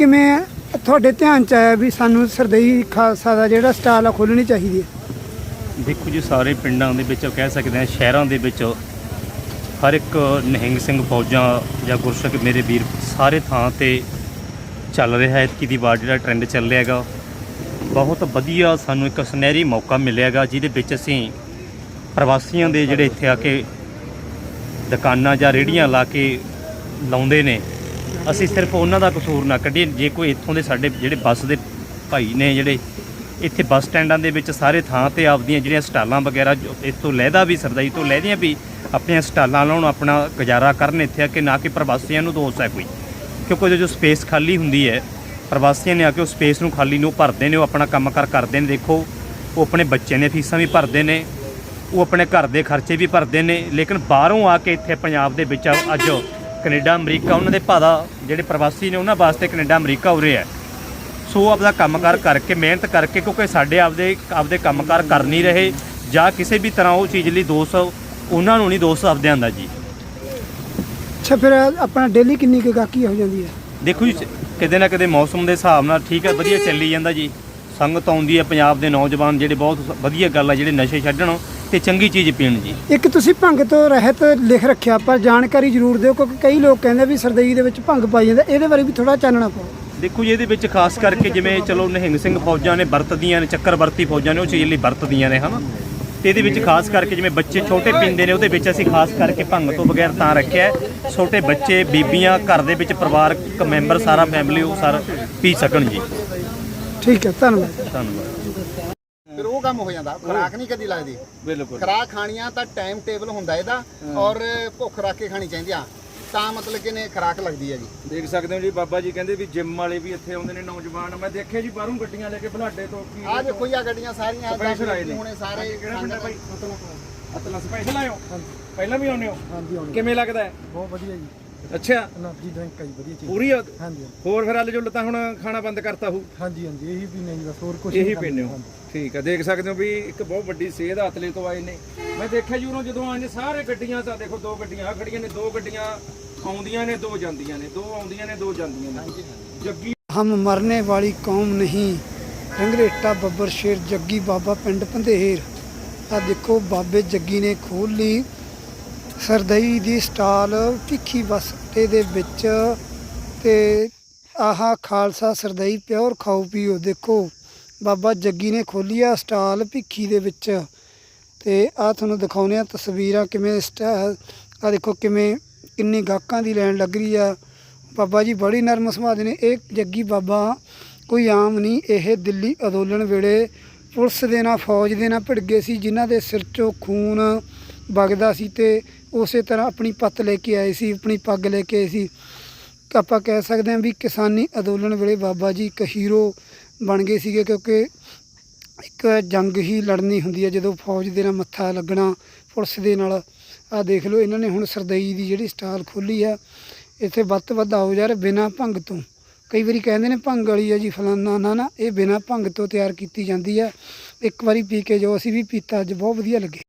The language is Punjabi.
ਕਿਵੇਂ ਤੁਹਾਡੇ ਧਿਆਨ ਚ ਆਇਆ ਵੀ ਸਾਨੂੰ ਸਰਦਈ ਖਾਲਸਾ ਦਾ ਜਿਹੜਾ ਸਟਾਲ ਆ ਖੋਲਣੀ ਚਾਹੀਦੀ ਹੈ? ਦੇਖੋ ਜੀ, ਸਾਰੇ ਪਿੰਡਾਂ ਦੇ ਵਿੱਚ ਕਹਿ ਸਕਦੇ ਹਾਂ, ਸ਼ਹਿਰਾਂ ਦੇ ਵਿੱਚ ਹਰ ਇੱਕ ਨਿਹੰਗ ਸਿੰਘ ਫੌਜਾਂ ਜਾਂ ਗੁਰਸ਼ਕ ਮੇਰੇ ਵੀਰ ਸਾਰੇ ਥਾਂ ਤੇ ਚੱਲ ਰਿਹਾ ਹੈ। ਕਿ ਦੀ ਵਾਰ ਜਿਹੜਾ ਟ੍ਰੈਂਡ ਚੱਲ ਰਿਹਾ ਹੈਗਾ, ਬਹੁਤ ਵਧੀਆ ਸਾਨੂੰ ਇੱਕ ਸੁਨਹਿਰੀ ਮੌਕਾ ਮਿਲਿਆ ਹੈਗਾ, ਜਿਹਦੇ ਵਿੱਚ ਅਸੀਂ ਪ੍ਰਵਾਸੀਆਂ ਦੇ ਜਿਹੜੇ ਇੱਥੇ ਆ ਕੇ ਦੁਕਾਨਾਂ ਜਾਂ ਰੇੜੀਆਂ ਲਾ ਕੇ ਲਾਉਂਦੇ ਨੇ। ਅਸੀਂ ਸਿਰਫ ਉਹਨਾਂ ਦਾ ਕਸੂਰ ਨਾ ਕੱਢੀਏ। ਜੇ ਕੋਈ ਇੱਥੋਂ ਦੇ ਸਾਡੇ ਜਿਹੜੇ ਬੱਸ ਦੇ ਭਾਈ ਨੇ, ਜਿਹੜੇ ਇੱਥੇ ਬੱਸ ਸਟੈਂਡਾਂ ਦੇ ਵਿੱਚ ਸਾਰੇ ਥਾਂ ਤੇ ਆਪਦੀਆਂ ਜਿਹੜੀਆਂ ਸਟਾਲਾਂ ਵਗੈਰਾ, ਜੋ ਇਸ ਤੋਂ ਲਹਿਦਾ ਵੀ, ਸਰਦਾਈ ਤੋਂ ਲਹਿਦੀਆਂ ਵੀ ਆਪਣੀਆਂ ਸਟਾਲਾਂ ਲਾਉਣ, ਆਪਣਾ ਗੁਜ਼ਾਰਾ ਕਰਨ ਇੱਥੇ ਆ ਕਿ, ਨਾ ਕਿ ਪ੍ਰਵਾਸੀਆਂ ਨੂੰ ਦੋਸ਼ ਹੈ ਕੋਈ। ਕਿਉਂਕਿ ਉਹਦੇ ਜੋ ਸਪੇਸ ਖਾਲੀ ਹੁੰਦੀ ਹੈ, ਪ੍ਰਵਾਸੀਆਂ ਨੇ ਆ ਕੇ ਉਹ ਸਪੇਸ ਨੂੰ ਖਾਲੀ ਨੂੰ ਭਰਦੇ ਨੇ, ਉਹ ਆਪਣਾ ਕੰਮਕਾਰ ਕਰਦੇ ਨੇ, ਦੇਖੋ। ਉਹ ਆਪਣੇ ਬੱਚੇ ਨੇ ਫੀਸਾਂ ਵੀ ਭਰਦੇ ਨੇ, ਉਹ ਆਪਣੇ ਘਰ ਦੇ ਖਰਚੇ ਵੀ ਭਰਦੇ ਨੇ, ਲੇਕਿਨ ਬਾਹਰੋਂ ਆ ਕੇ ਇੱਥੇ ਪੰਜਾਬ ਦੇ ਵਿੱਚ ਅੱਜ ਕੈਨੇਡਾ ਅਮਰੀਕਾ ਉਹਨਾਂ ਦੇ ਭਾਦਾ ਜਿਹੜੇ ਪ੍ਰਵਾਸੀ ਨੇ ਉਹਨਾਂ ਵਾਸਤੇ ਕੈਨੇਡਾ ਅਮਰੀਕਾ ਉਰੇ ਹੈ। ਸੋ ਆਪਦਾ ਕੰਮਕਾਰ ਕਰਕੇ ਮਿਹਨਤ ਕਰਕੇ ਕਿਉਂਕਿ ਸਾਡੇ ਆਪਦੇ ਆਪਦੇ ਕੰਮਕਾਰ ਕਰ ਨਹੀਂ ਰਹੇ ਜਾਂ ਕਿਸੇ ਵੀ ਤਰ੍ਹਾਂ ਉਹ ਚੀਜ਼ ਲਈ ਦੋਸ਼ ਉਹਨਾਂ ਨੂੰ ਨਹੀਂ ਦੋਸ਼ ਆਪਦਿਆਂ ਦਾ ਜੀ। ਅੱਛਾ ਫਿਰ ਆਪਣਾ ਡੇਲੀ ਕਿੰਨੀ ਕੁ ਗਾਹਕੀ ਹੋ ਜਾਂਦੀ ਹੈ? ਦੇਖੋ ਜੀ ਕਿਤੇ ਨਾ ਕਿਤੇ ਮੌਸਮ ਦੇ ਹਿਸਾਬ ਨਾਲ ਠੀਕ ਹੈ ਵਧੀਆ ਚੱਲੀ ਜਾਂਦਾ ਜੀ। ਸੰਗਤ ਆਉਂਦੀ ਹੈ ਪੰਜਾਬ ਦੇ ਨੌਜਵਾਨ ਜਿਹੜੇ ਬਹੁਤ ਵਧੀਆ ਗੱਲ ਹੈ ਜਿਹੜੇ ਨਸ਼ੇ ਛੱਡਣ। ਤੇ ਚੰਗੀ ਚੀਜ਼ ਪੀਣ ਜੀ। ਇੱਕ ਤੁਸੀਂ ਭੰਗ ਤੋਂ ਰਹਿਤ ਲਿਖ ਰੱਖਿਆ ਪਰ ਜਾਣਕਾਰੀ ਜ਼ਰੂਰ ਦਿਓ ਕਿਉਂਕਿ ਕਈ ਲੋਕ ਕਹਿੰਦੇ ਵੀ ਸਰਦਈ ਦੇ ਵਿੱਚ ਭੰਗ ਪਾਈ ਜਾਂਦਾ ਇਹਦੇ ਬਾਰੇ ਵੀ ਥੋੜਾ ਚਾਨਣਾ ਪਾਓ। ਦੇਖੋ ਜੀ ਇਹਦੇ ਵਿੱਚ ਖਾਸ ਕਰਕੇ ਜਿਵੇਂ ਚਲੋ ਨਿਹੰਗ ਸਿੰਘ ਫੌਜਾਂ ਨੇ ਵਰਤਦੀਆਂ ਨੇ ਚੱਕਰ ਵਰਤੀ ਫੌਜਾਂ ਨੇ ਉਹ ਚੀਜ਼ ਲਈ ਵਰਤਦੀਆਂ ਨੇ ਹਨਾ? ਤੇ ਇਹਦੇ ਵਿੱਚ ਖਾਸ ਕਰਕੇ ਜਿਵੇਂ ਬੱਚੇ ਛੋਟੇ ਪੀਂਦੇ ਨੇ ਉਹਦੇ ਵਿੱਚ ਅਸੀਂ ਖਾਸ ਕਰਕੇ ਭੰਗ ਤੋਂ ਬਗੈਰ ਤਾਂ ਰੱਖਿਆ ਛੋਟੇ ਬੱਚੇ ਬੀਬੀਆਂ ਘਰ ਦੇ ਵਿੱਚ ਪਰਿਵਾਰਕ ਮੈਂਬਰ ਸਾਰਾ ਫੈਮਿਲੀ ਉਹ ਸਾਰਾ ਪੀ ਸਕਣ ਜੀ। ਠੀਕ ਹੈ ਧੰਨਵਾਦ। ਧੰਨਵਾਦ। ਫਿਰ ਉਹ ਕੰਮ ਹੋ ਜਾਂਦਾ ਖਰਾਕ ਨਹੀਂ ਕਦੀ ਲੱਗਦੀ। ਬਿਲਕੁਲ। ਖਰਾਕ ਖਾਣੀਆਂ ਤਾਂ ਟਾਈਮ ਟੇਬਲ ਹੁੰਦਾ ਇਹਦਾ ਔਰ ਭੁੱਖ ਰੱਖ ਕੇ ਖਾਣੀ ਚਾਹੀਦੀ ਆ। ਤਾਂ ਮਤਲਬ ਕਿ ਨੇ ਖਰਾਕ ਲੱਗਦੀ ਹੈ ਜੀ ਦੇਖ ਸਕਦੇ ਹੋ ਜੀ ਬਾਬਾ ਜੀ ਕਹਿੰਦੇ ਵੀ ਜਿਮ ਵਾਲੇ ਵੀ ਇੱਥੇ ਆਉਂਦੇ ਨੇ ਨੌਜਵਾਨ। ਮੈਂ ਦੇਖਿਆ ਜੀ ਬਾਹਰੋਂ ਗੱਡੀਆਂ ਲੈ ਕੇ ਬੁਲਾਡੇ ਤੋਂ ਕੀ ਆਹ ਦੇਖੋ। ਆ ਗੱਡੀਆਂ ਸਾਰੀਆਂ Special ਆਏ ਨੇ। ਹੁਣੇ ਸਾਰੇ ਕਿਹੜਾ ਪਿੰਡ ਹੈ ਭਾਈ? ਅਤਲਾ ਸਪੈਸ਼ਲ ਆਇਓ ਪਹਿਲਾਂ ਵੀ ਆਉਂਦੇ ਹੋ? ਹਾਂਜੀ ਆਉਣੀ ਕਿਵੇਂ ਲੱਗਦਾ ਹੈ? ਬਹੁਤ ਵਧੀਆ ਜੀ। ਅੱਛਾ। એનર્ਜੀ ਡਰਿੰਕ ਕਈ ਵਧੀਆ ਚੀਜ਼। ਪੂਰੀ ਹਾਂਜੀ ਹੋਰ ਫਿਰ ਅੱਜ ਜੁਲ ਤਾਂ ਹੁਣ ਖਾਣਾ ਬੰਦ ਕਰਤਾ ਹੋਊ ਹਾਂਜੀ ਹਾਂਜੀ ਇਹੀ ਪੀਨੇ ਜੀ ਬਸ ਹੋਰ ਕੁਝ ਇਹੀ ਪੀਂਦੇ ਹੋ। ਠੀਕ ਆ ਦੇਖ ਸਕਦੇ ਹੋ ਵੀ ਇੱਕ ਬਹੁਤ ਵੱਡੀ ਸੇਧ ਆਤਲੇ ਤੋਂ ਆਏ ਨੇ। ਮੈਂ ਦੇਖਿਆ ਜੂਰੋਂ ਜਦੋਂ ਆਏ ਨੇ ਸਾਰੇ ਗੱਡੀਆਂ ਤਾਂ ਦੇਖੋ ਦੋ ਗੱਡੀਆਂ ਆ ਖੜੀਆਂ ਨੇ ਦੋ ਗੱਡੀਆਂ ਆਉਂਦੀਆਂ ਨੇ ਦੋ ਜਾਂਦੀਆਂ ਨੇ ਦੋ ਆਉਂਦੀਆਂ ਨੇ ਦੋ ਜਾਂਦੀਆਂ ਨੇ। ਜੱਗੀ ਹਮ ਮਰਨੇ ਵਾਲੀ ਕੌਮ ਨਹੀਂ। ਰੰਗਰੇਟਾ ਬੱਬਰ ਸ਼ੇਰ ਜੱਗੀ ਬਾਬਾ ਪਿੰਡ ਪੰਧੇਰ। ਆ ਦੇਖੋ ਬਾਬੇ ਜੱਗੀ ਨੇ ਖੋਲ ਲਈ ਸਰਦਈ ਦੀ ਸਟਾਲ ਭਿੱਖੀ ਬੱਸ ਅੱਡੇ ਦੇ ਵਿੱਚ ਤੇ ਆਹ ਖਾਲਸਾ ਸਰਦਈ ਪਿਓਰ ਖਾਓ ਪੀਓ, ਦੇਖੋ। ਬਾਬਾ ਜੱਗੀ ਨੇ ਖੋਲੀ ਆ ਸਟਾਲ ਭਿੱਖੀ ਦੇ ਵਿੱਚ। ਤੇ ਆ ਤੁਹਾਨੂੰ ਦਿਖਾਉਂਦੇ ਆ ਤਸਵੀਰਾਂ ਕਿਵੇਂ ਆ ਦੇਖੋ ਕਿਵੇਂ ਕਿੰਨੀ ਗਾਹਕਾਂ ਦੀ ਲਾਈਨ ਲੱਗ ਰਹੀ ਆ। ਬਾਬਾ ਜੀ ਬੜੀ ਨਰਮ ਸੁਭਾਅ ਦੇ ਨੇ। ਇਹ ਜੱਗੀ ਬਾਬਾ ਕੋਈ ਆਮ ਨਹੀਂ। ਇਹ ਦਿੱਲੀ ਅੰਦੋਲਨ ਵੇਲੇ ਪੁਲਿਸ ਦੇ ਨਾਲ, ਫੌਜ ਦੇ ਨਾਲ ਭਿੜ ਗਏ ਸੀ, ਜਿਨ੍ਹਾਂ ਦੇ ਸਿਰ 'ਚੋਂ ਖੂਨ ਵਗਦਾ ਸੀ ਤੇ ਉਸੇ ਤਰ੍ਹਾਂ ਆਪਣੀ ਪੱਤ ਲੈ ਕੇ ਆਏ ਸੀ, ਆਪਣੀ ਪੱਗ ਲੈ ਕੇ ਆਏ ਸੀ। ਆਪਾਂ ਕਹਿ ਸਕਦੇ ਹਾਂ ਵੀ ਕਿਸਾਨੀ ਅੰਦੋਲਨ ਵੇਲੇ ਬਾਬਾ ਜੀ ਇੱਕ ਹੀਰੋ ਬਣ ਗਏ ਸੀਗੇ ਕਿਉਂਕਿ ਇੱਕ ਜੰਗ ਹੀ ਲੜਨੀ ਹੁੰਦੀ ਹੈ, ਜਦੋਂ ਫੌਜ ਦੇ ਨਾਲ ਮੱਥਾ ਲੱਗਣਾ ਪੁਲਿਸ ਦੇ ਨਾਲ। ਆ ਦੇਖ ਲਓ, ਇਹਨਾਂ ਨੇ ਹੁਣ ਸਰਦਈ ਦੀ ਜਿਹੜੀ ਸਟਾਲ ਖੋਲੀ ਆ ਇੱਥੇ ਵੱਧ ਤੋਂ ਵੱਧ ਆਓ ਯਾਰ ਬਿਨਾ ਭੰਗ ਤੋਂ। ਕਈ ਵਾਰੀ ਕਹਿੰਦੇ ਨੇ ਭੰਗ ਵਾਲੀ ਆ ਜੀ ਫਲਾਨਾ, ਨਾ ਨਾ, ਇਹ ਬਿਨਾ ਭੰਗ ਤੋਂ ਤਿਆਰ ਕੀਤੀ ਜਾਂਦੀ ਆ ਇੱਕ ਵਾਰੀ ਪੀ ਕੇ ਜੋ ਅਸੀਂ ਵੀ ਪੀਤਾ, ਅੱਜ ਬਹੁਤ ਵਧੀਆ ਲੱਗੇ।